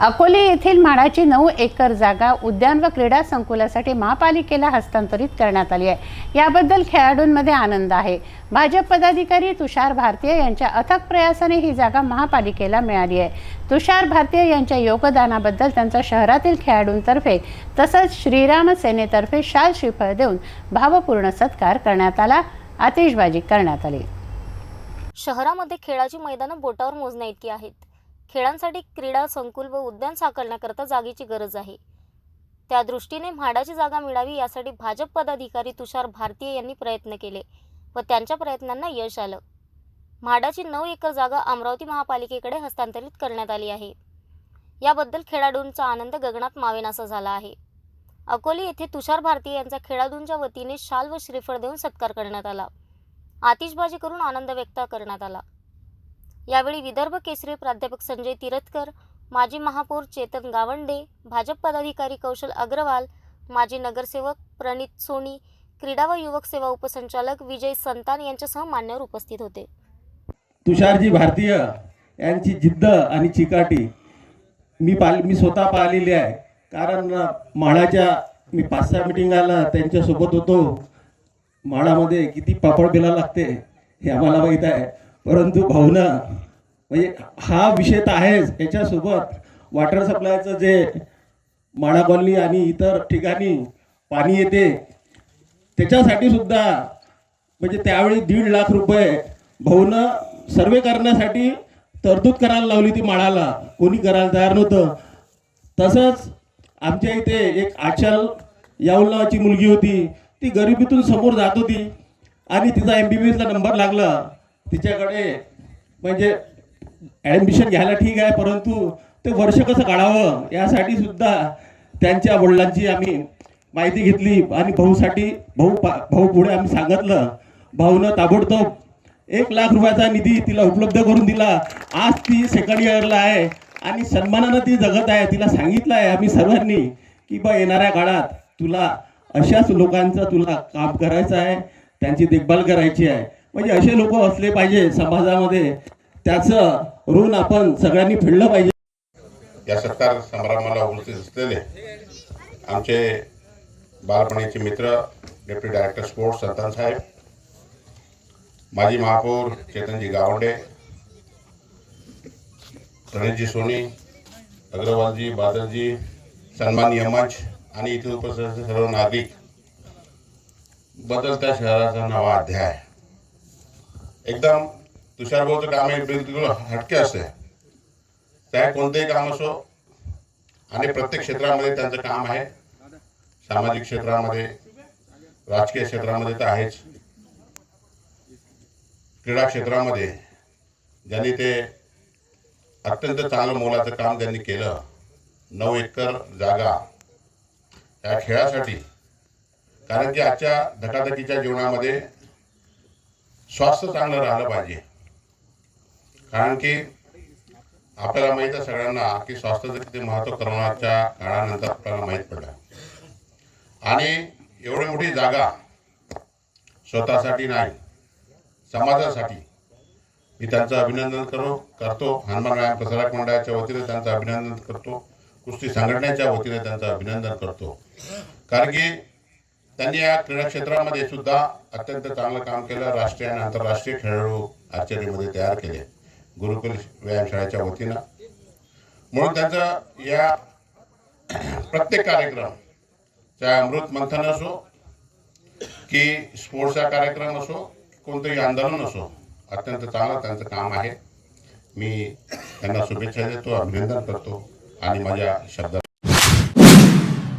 अकोले येथील म्हाडाची नऊ एकर जागा उद्यान व क्रीडा संकुलासाठी महापालिकेला हस्तांतरित करण्यात आली आहे. याबद्दल खेळाडूंमध्ये आनंद आहे. भाजप पदाधिकारी तुषार भारतीय यांच्या अथक प्रयासाने ही जागा महापालिकेला मिळाली आहे. तुषार भारतीय यांच्या योगदानाबद्दल त्यांचा शहरातील खेळाडूंतर्फे तसंच श्रीराम सेनेतर्फे शाल श्रीफळ देऊन भावपूर्ण सत्कार करण्यात आला. आतिषबाजी करण्यात आली. शहरामध्ये खेळाची मैदानं बोटावर मोजण्या इतकी आहेत. खेळांसाठी क्रीडा संकुल व उद्यान साकारण्याकरता जागेची गरज आहे. त्या दृष्टीने म्हाडाची जागा मिळावी यासाठी भाजप पदाधिकारी तुषार भारतीय यांनी प्रयत्न केले व त्यांच्या प्रयत्नांना यश आलं. म्हाडाची नऊ एकर जागा अमरावती महापालिकेकडे हस्तांतरित करण्यात आली आहे. याबद्दल खेळाडूंचा आनंद गगनात मावेनासा झाला आहे. अकोली येथे तुषार भारतीय यांचा खेळाडूंच्या वतीने शाल व श्रीफळ देऊन सत्कार करण्यात आला. आतिषबाजी करून आनंद व्यक्त करण्यात आला. यावेळी विदर्भ केसरी प्राध्यापक संजय तिरथकर माजी महापौर चेतन गावंडे भाजप पदाधिकारी कौशल अग्रवाल माजी नगरसेवक प्रणित सोनी क्रीडा व युवक सेवा उपसंचालक विजय संतान यांच्यासह मान्यवर उपस्थित होते. तुषारजी भारतीय यांची जिद्द आणि चिकाटी मी पाल मी स्वतः पाहिलेली आहे. कारण म्हाडाच्या मी पाच सहा मिटिंगाला त्यांच्यासोबत होतो. म्हाडामध्ये किती पापड बिला लागते हे आम्हाला माहीत आहे. परंतु भावना म्हणजे हा विषय तर आहेच याच्यासोबत वॉटर सप्लायचं जे माडा कॉलनी आणि इतर ठिकाणी पाणी येते त्याच्यासाठी सुद्धा म्हणजे त्यावेळी दीड लाख रुपये भाऊनं सर्वे करण्यासाठी तरतूद करायला लावली ती माळाला. कोणी करायला तयार नव्हतं. तसंच आमच्या इथे एक आचल याऊल नावाची मुलगी होती ती गरिबीतून समोर जात होती आणि तिचा एम बी बी एसला नंबर लागला. तिच्याकडे म्हणजे ॲडमिशन घ्यायला ठीक आहे परंतु ते वर्ष कसं काढावं यासाठी सुद्धा त्यांच्या वडिलांची आम्ही माहिती घेतली आणि भाऊसाठी भाऊ पा- भाऊ पुढे आम्ही सांगितलं भाऊनं ताबडतोब एक लाख रुपयाचा निधी तिला उपलब्ध करून दिला. आज ती सेकंड इयरला आहे आणि सन्मानानं ती जगत आहे तिला सांगितलं आहे आम्ही सर्वांनी की बा येणाऱ्या काळात तुला अशाच लोकांचं तुला काम करायचं आहे त्यांची देखभाल करायची आहे. म्हणजे असे लोक असले पाहिजे समाजामध्ये. त्याचं ऋण आपण सगळ्यांनी फेडलं पाहिजे. या सत्कार समारंभाला उपस्थित असलेले आमचे बालपणीचे मित्र डेप्युटी डायरेक्टर स्पोर्ट्स संतान साहेब माजी महापौर चेतनजी गावंडे प्रणितजी सोनी अग्रवालजी बादलजी सन्माननीय मंच आणि इथे उपस्थित सर्व नागरिक. बदलत्या शहराचा नवा अध्याय. एकदम तुषारभाऊचं काम हे बिलकुल हटके असते त्या कोणतेही काम असो आणि प्रत्येक क्षेत्रामध्ये त्यांचं काम आहे. सामाजिक क्षेत्रामध्ये राजकीय क्षेत्रामध्ये तर आहेच. क्रीडा क्षेत्रामध्ये ज्यांनी ते अत्यंत चांगलं मोलाचं काम त्यांनी केलं नऊ एकर जागा या खेळासाठी. कारण की आजच्या धकाधकीच्या जीवनामध्ये स्वास्थ्य चांगलं राहिलं पाहिजे. कारण की आपल्याला माहीत आहे सगळ्यांना की स्वास्थ्याचं किती महत्त्व करोनाच्या काळानंतर आपल्याला माहीत पडलं. आणि एवढी मोठी जागा स्वतःसाठी नाही समाजासाठी मी त्यांचं अभिनंदन करो करतो. हनुमान व्यायाम प्रसारक मंडळाच्या वतीने त्यांचं अभिनंदन करतो. कुस्ती संघटनेच्या वतीने त्यांचं अभिनंदन करतो. कारण की त्यांनी या क्रीडा क्षेत्रामध्ये सुद्धा अत्यंत चांगलं काम केलं. राष्ट्रीय आणि आंतरराष्ट्रीय खेळाडू आर्चरीमध्ये तयार केले. गुरुकुल व्यायामशाळेच्या वतीनं. म्हणून त्यांचं या प्रत्येक कार्यक्रम चाहे अमृत मंथन असो की स्पोर्ट्सचा कार्यक्रम असो कोणतंही आंदोलन असो अत्यंत चांगलं त्यांचं काम आहे. मी त्यांना शुभेच्छा देतो अभिनंदन करतो आणि माझ्या शब्दात